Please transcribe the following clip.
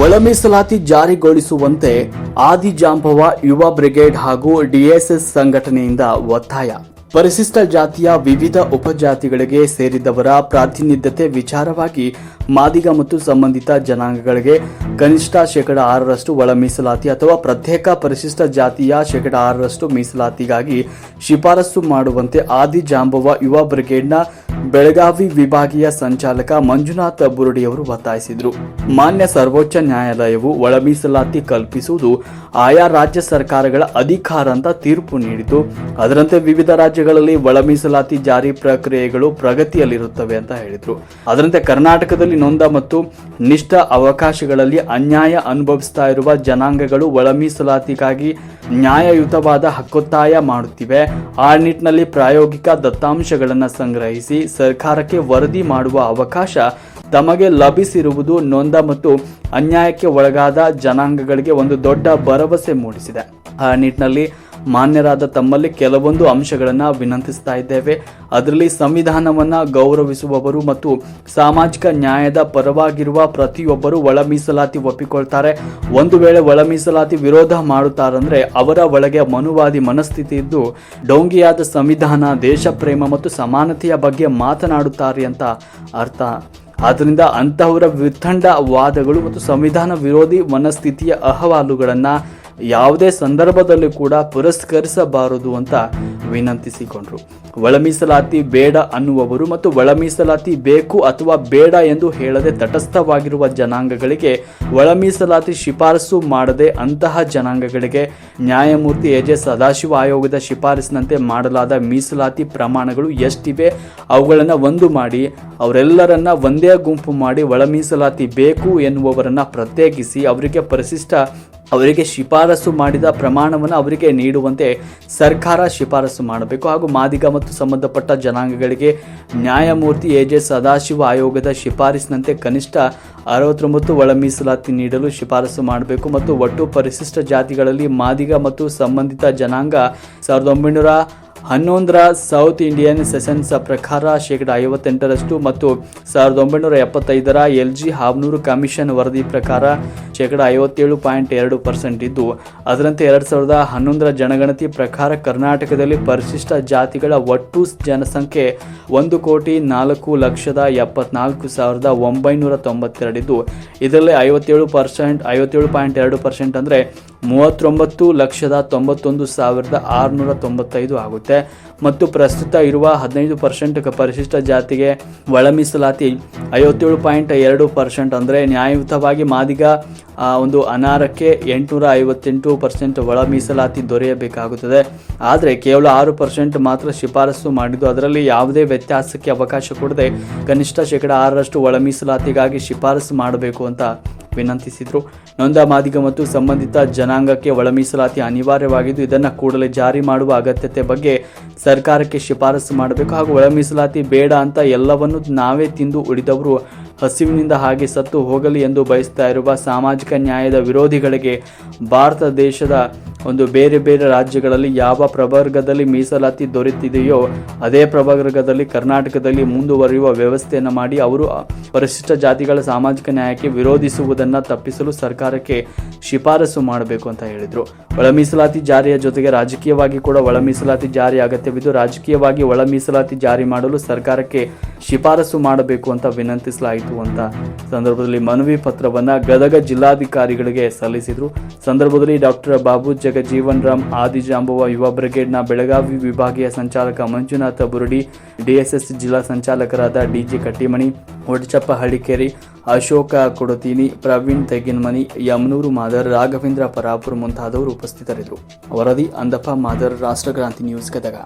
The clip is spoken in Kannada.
ಒಳ ಜಾರಿಗೊಳಿಸುವಂತೆ ಜಾರಿಗೊಳಿಸುವಂತೆ ಆದಿಜಾಂಬವ ಯುವ ಬ್ರಿಗೇಡ್ ಹಾಗೂ ಡಿಎಸ್ಎಸ್ ಸಂಘಟನೆಯಿಂದ ಒತ್ತಾಯ. ಪರಿಶಿಷ್ಟ ಜಾತಿಯ ವಿವಿಧ ಉಪಜಾತಿಗಳಿಗೆ ಸೇರಿದವರ ಪ್ರಾತಿನಿಧ್ಯತೆ ವಿಚಾರವಾಗಿ ಮಾದಿಗ ಮತ್ತು ಸಂಬಂಧಿತ ಜನಾಂಗಗಳಿಗೆ ಕನಿಷ್ಠ ಶೇಕಡ ಆರರಷ್ಟು ಒಳ ಮೀಸಲಾತಿ ಅಥವಾ ಪ್ರತ್ಯೇಕ ಪರಿಶಿಷ್ಟ ಜಾತಿಯ ಶೇಕಡ ಆರರಷ್ಟು ಮೀಸಲಾತಿಗಾಗಿ ಶಿಫಾರಸು ಮಾಡುವಂತೆ ಆದಿಜಾಂಬವ ಯುವ ಬ್ರಿಗೇಡ್ನ ಬೆಳಗಾವಿ ವಿಭಾಗೀಯ ಸಂಚಾಲಕ ಮಂಜುನಾಥ ಬುರುಡಿಯವರು ಒತ್ತಾಯಿಸಿದರು. ಮಾನ್ಯ ಸರ್ವೋಚ್ಚ ನ್ಯಾಯಾಲಯವು ಒಳ ಮೀಸಲಾತಿ ಕಲ್ಪಿಸುವುದು ಆಯಾ ರಾಜ್ಯ ಸರ್ಕಾರಗಳ ಅಧಿಕಾರ ಅಂತ ತೀರ್ಪು ನೀಡಿತು. ಅದರಂತೆ ವಿವಿಧ ರಾಜ್ಯಗಳಲ್ಲಿ ಒಳ ಮೀಸಲಾತಿ ಜಾರಿ ಪ್ರಕ್ರಿಯೆಗಳು ಪ್ರಗತಿಯಲ್ಲಿರುತ್ತವೆ ಅಂತ ಹೇಳಿದರು. ಅದರಂತೆ ಕರ್ನಾಟಕದಲ್ಲಿ ನೊಂದ ಮತ್ತು ನಿಷ್ಠ ಅವಕಾಶಗಳಲ್ಲಿ ಅನ್ಯಾಯ ಅನುಭವಿಸ್ತಾ ಇರುವ ಜನಾಂಗಗಳು ಒಳ ಮೀಸಲಾತಿಗಾಗಿ ನ್ಯಾಯಯುತವಾದ ಹಕ್ಕೊತ್ತಾಯ ಮಾಡುತ್ತಿವೆ. ಆ ನಿಟ್ಟಿನಲ್ಲಿ ಪ್ರಾಯೋಗಿಕ ದತ್ತಾಂಶಗಳನ್ನು ಸಂಗ್ರಹಿಸಿ ಸರ್ಕಾರಕ್ಕೆ ವರದಿ ಮಾಡುವ ಅವಕಾಶ ತಮಗೆ ಲಭಿಸಿರುವುದು ನೊಂದ ಮತ್ತು ಅನ್ಯಾಯಕ್ಕೆ ಒಳಗಾದ ಜನಾಂಗಗಳಿಗೆ ಒಂದು ದೊಡ್ಡ ಭರವಸೆ ಮೂಡಿಸಿದೆ. ಆ ನಿಟ್ಟಿನಲ್ಲಿ ಮಾನ್ಯರಾದ ತಮ್ಮಲ್ಲಿ ಕೆಲವೊಂದು ಅಂಶಗಳನ್ನು ವಿನಂತಿಸ್ತಾ ಇದ್ದೇವೆ. ಅದರಲ್ಲಿ ಸಂವಿಧಾನವನ್ನು ಗೌರವಿಸುವವರು ಮತ್ತು ಸಾಮಾಜಿಕ ನ್ಯಾಯದ ಪರವಾಗಿರುವ ಪ್ರತಿಯೊಬ್ಬರು ಒಳ ಮೀಸಲಾತಿ ಒಪ್ಪಿಕೊಳ್ತಾರೆ. ಒಂದು ವೇಳೆ ಒಳ ಮೀಸಲಾತಿ ವಿರೋಧ ಮಾಡುತ್ತಾರಂದ್ರೆ ಅವರ ಒಳಗೆ ಮನುವಾದಿ ಮನಸ್ಥಿತಿ ಇದ್ದು, ಡೋಂಗಿಯಾದ ಸಂವಿಧಾನ ದೇಶ ಪ್ರೇಮ ಮತ್ತು ಸಮಾನತೆಯ ಬಗ್ಗೆ ಮಾತನಾಡುತ್ತಾರೆ ಅಂತ ಅರ್ಥ. ಆದ್ದರಿಂದ ಅಂತಹವರ ವಿತಂಡ ವಾದಗಳು ಮತ್ತು ಸಂವಿಧಾನ ವಿರೋಧಿ ಮನಸ್ಥಿತಿಯ ಅಹವಾಲುಗಳನ್ನು ಯಾವುದೇ ಸಂದರ್ಭದಲ್ಲೂ ಕೂಡ ಪುರಸ್ಕರಿಸಬಾರದು ಅಂತ ವಿನಂತಿಸಿಕೊಂಡರು. ಒಳ ಮೀಸಲಾತಿ ಬೇಡ ಅನ್ನುವವರು ಮತ್ತು ಒಳ ಮೀಸಲಾತಿ ಬೇಕು ಅಥವಾ ಬೇಡ ಎಂದು ಹೇಳದೆ ತಟಸ್ಥವಾಗಿರುವ ಜನಾಂಗಗಳಿಗೆ ಒಳ ಮೀಸಲಾತಿ ಶಿಫಾರಸು ಮಾಡದೆ ಅಂತಹ ಜನಾಂಗಗಳಿಗೆ ನ್ಯಾಯಮೂರ್ತಿ ಎ ಜೆ ಸದಾಶಿವ ಆಯೋಗದ ಶಿಫಾರಸಿನಂತೆ ಮಾಡಲಾದ ಮೀಸಲಾತಿ ಪ್ರಮಾಣಗಳು ಎಷ್ಟಿವೆ ಅವುಗಳನ್ನು ಒಂದು ಮಾಡಿ, ಅವರೆಲ್ಲರನ್ನ ಒಂದೇ ಗುಂಪು ಮಾಡಿ ಒಳ ಮೀಸಲಾತಿ ಬೇಕು ಎನ್ನುವವರನ್ನು ಪ್ರತ್ಯೇಕಿಸಿ, ಅವರಿಗೆ ಪರಿಶಿಷ್ಟ ಅವರಿಗೆ ಶಿಫಾರಸು ಮಾಡಿದ ಪ್ರಮಾಣವನ್ನು ಅವರಿಗೆ ನೀಡುವಂತೆ ಸರ್ಕಾರ ಶಿಫಾರಸು ಮಾಡಬೇಕು. ಹಾಗೂ ಮಾದಿಗ ಮತ್ತು ಸಂಬಂಧಪಟ್ಟ ಜನಾಂಗಗಳಿಗೆ ನ್ಯಾಯಮೂರ್ತಿ ಎ ಜೆ ಸದಾಶಿವ ಆಯೋಗದ ಶಿಫಾರಸಿನಂತೆ ಕನಿಷ್ಠ ಅರವತ್ತೊಂಬತ್ತು ಒಳ ಮೀಸಲಾತಿ ನೀಡಲು ಶಿಫಾರಸು ಮಾಡಬೇಕು. ಮತ್ತು ಒಟ್ಟು ಪರಿಶಿಷ್ಟ ಜಾತಿಗಳಲ್ಲಿ ಮಾದಿಗ ಮತ್ತು ಸಂಬಂಧಿತ ಜನಾಂಗ, ಸಾವಿರದ ಒಂಬೈನೂರ ಹನ್ನೊಂದರ ಸೌತ್ ಇಂಡಿಯನ್ ಸೆಷನ್ಸ್ ಪ್ರಕಾರ ಶೇಕಡ ಐವತ್ತೆಂಟರಷ್ಟು ಮತ್ತು ಸಾವಿರದ ಒಂಬೈನೂರ ಎಪ್ಪತ್ತೈದರ ಎಲ್ ಜಿ ಹಾವನೂರು ಕಮಿಷನ್ ವರದಿ ಪ್ರಕಾರ ಶೇಕಡ ಐವತ್ತೇಳು ಪಾಯಿಂಟ್ ಎರಡು ಪರ್ಸೆಂಟ್ ಇದ್ದು, ಅದರಂತೆ ಎರಡು ಸಾವಿರದ ಹನ್ನೊಂದರ ಜನಗಣತಿ ಪ್ರಕಾರ ಕರ್ನಾಟಕದಲ್ಲಿ ಪರಿಶಿಷ್ಟ ಜಾತಿಗಳ ಒಟ್ಟು ಜನಸಂಖ್ಯೆ ಒಂದು ಕೋಟಿ ನಾಲ್ಕು ಲಕ್ಷದ ಎಪ್ಪತ್ನಾಲ್ಕು ಸಾವಿರದ ಒಂಬೈನೂರ ತೊಂಬತ್ತೆರಡಿದ್ದು, ಇದರಲ್ಲಿ ಐವತ್ತೇಳು ಪರ್ಸೆಂಟ್ ಐವತ್ತೇಳು ಪಾಯಿಂಟ್ ಎರಡು ಪರ್ಸೆಂಟ್ ಅಂದರೆ ಮೂವತ್ತೊಂಬತ್ತು ಲಕ್ಷದ ತೊಂಬತ್ತೊಂದು ಸಾವಿರದ ಆರುನೂರ ತೊಂಬತ್ತೈದು ಆಗುತ್ತೆ. ಮತ್ತು ಪ್ರಸ್ತುತ ಇರುವ ಹದಿನೈದು ಪರ್ಸೆಂಟ್ ಪರಿಶಿಷ್ಟ ಜಾತಿಗೆ ಒಳ ಮೀಸಲಾತಿ ಐವತ್ತೇಳು ಪಾಯಿಂಟ್ ಎರಡು ಪರ್ಸೆಂಟ್ ಅಂದರೆ ನ್ಯಾಯಯುತವಾಗಿ ಮಾದಿಗ ಒಂದು ಅನಾರಕ್ಕೆ ಎಂಟುನೂರ ಐವತ್ತೆಂಟು ಪರ್ಸೆಂಟ್ ಒಳ ಮೀಸಲಾತಿ ದೊರೆಯಬೇಕಾಗುತ್ತದೆ. ಆದರೆ ಕೇವಲ ಆರು ಪರ್ಸೆಂಟ್ ಮಾತ್ರ ಶಿಫಾರಸು ಮಾಡಿದ್ದು, ಅದರಲ್ಲಿ ಯಾವುದೇ ವ್ಯತ್ಯಾಸಕ್ಕೆ ಅವಕಾಶ ಕೊಡದೆ ಕನಿಷ್ಠ ಶೇಕಡ ಆರರಷ್ಟು ಒಳ ಮೀಸಲಾತಿಗಾಗಿ ಶಿಫಾರಸು ಮಾಡಬೇಕು ಅಂತ ವಿನಂತಿಸಿದರು. ನೊಂದ ಮಾದಿಗ ಮತ್ತು ಸಂಬಂಧಿತ ಜನಾಂಗಕ್ಕೆ ಒಳ ಮೀಸಲಾತಿ ಅನಿವಾರ್ಯವಾಗಿದ್ದು, ಇದನ್ನು ಕೂಡಲೇ ಜಾರಿ ಮಾಡುವ ಅಗತ್ಯತೆ ಬಗ್ಗೆ ಸರ್ಕಾರಕ್ಕೆ ಶಿಫಾರಸು ಮಾಡಬೇಕು. ಹಾಗೂ ಒಳ ಮೀಸಲಾತಿ ಬೇಡ ಅಂತ ಎಲ್ಲವನ್ನು ನಾವೇ ತಿಂದು ಉಳಿದವರು ಹಸಿವಿನಿಂದ ಹಾಗೆ ಸತ್ತು ಹೋಗಲಿ ಎಂದು ಬಯಸ್ತಾ ಇರುವ ಸಾಮಾಜಿಕ ನ್ಯಾಯದ ವಿರೋಧಿಗಳಿಗೆ ಭಾರತ ದೇಶದ ಒಂದು ಬೇರೆ ಬೇರೆ ರಾಜ್ಯಗಳಲ್ಲಿ ಯಾವ ಪ್ರವರ್ಗದಲ್ಲಿ ಮೀಸಲಾತಿ ದೊರೆತಿದೆಯೋ, ಅದೇ ಪ್ರವರ್ಗದಲ್ಲಿ ಕರ್ನಾಟಕದಲ್ಲಿ ಮುಂದುವರಿಯುವ ವ್ಯವಸ್ಥೆಯನ್ನು ಮಾಡಿ ಅವರು ಪರಿಶಿಷ್ಟ ಜಾತಿಗಳ ಸಾಮಾಜಿಕ ನ್ಯಾಯಕ್ಕೆ ವಿರೋಧಿಸುವುದನ್ನು ತಪ್ಪಿಸಲು ಸರ್ಕಾರಕ್ಕೆ ಶಿಫಾರಸು ಮಾಡಬೇಕು ಅಂತ ಹೇಳಿದರು. ಒಳ ಮೀಸಲಾತಿ ಜಾರಿಯ ಜೊತೆಗೆ ರಾಜಕೀಯವಾಗಿ ಕೂಡ ಒಳ ಮೀಸಲಾತಿ ಜಾರಿ ಅಗತ್ಯವಿದ್ದು, ರಾಜಕೀಯವಾಗಿ ಒಳ ಮೀಸಲಾತಿ ಜಾರಿ ಮಾಡಲು ಸರ್ಕಾರಕ್ಕೆ ಶಿಫಾರಸು ಮಾಡಬೇಕು ಅಂತ ವಿನಂತಿಸಲಾಯಿತು ಅಂತ ಸಂದರ್ಭದಲ್ಲಿ ಮನವಿ ಪತ್ರವನ್ನು ಗದಗ ಜಿಲ್ಲಾಧಿಕಾರಿಗಳಿಗೆ ಸಲ್ಲಿಸಿದರು. ಸಂದರ್ಭದಲ್ಲಿ ಡಾಕ್ಟರ್ ಬಾಬು ಜಗಜೀವನ್ ರಾಮ್ ಆದಿಜಾಂಬುವ ಯುವ ಬ್ರಿಗೇಡ್ನ ಬೆಳಗಾವಿ ವಿಭಾಗೀಯ ಸಂಚಾಲಕ ಮಂಜುನಾಥ ಬುರುಡಿ, ಡಿಎಸ್ಎಸ್ ಜಿಲ್ಲಾ ಸಂಚಾಲಕರಾದ ಡಿಜಿ ಕಟ್ಟಿಮಣಿ ಒಡಚಪ್ಪ ಹಳ್ಳಿಕೇರಿ, ಅಶೋಕ ಕೊಡತೀನಿ, ಪ್ರವೀಣ್ ತೆಗಿನ್ಮನಿ, ಯಮನೂರು ಮಾದರ್, ರಾಘವೇಂದ್ರ ಪರಾಪುರ್ ಮುಂತಾದವರು ಉಪಸ್ಥಿತರಿದ್ದರು. ವರದಿ, ಅಂದಪ್ಪ ಮಾದರ್, ರಾಷ್ಟ್ರಕ್ರಾಂತಿ ನ್ಯೂಸ್ ಗದಗ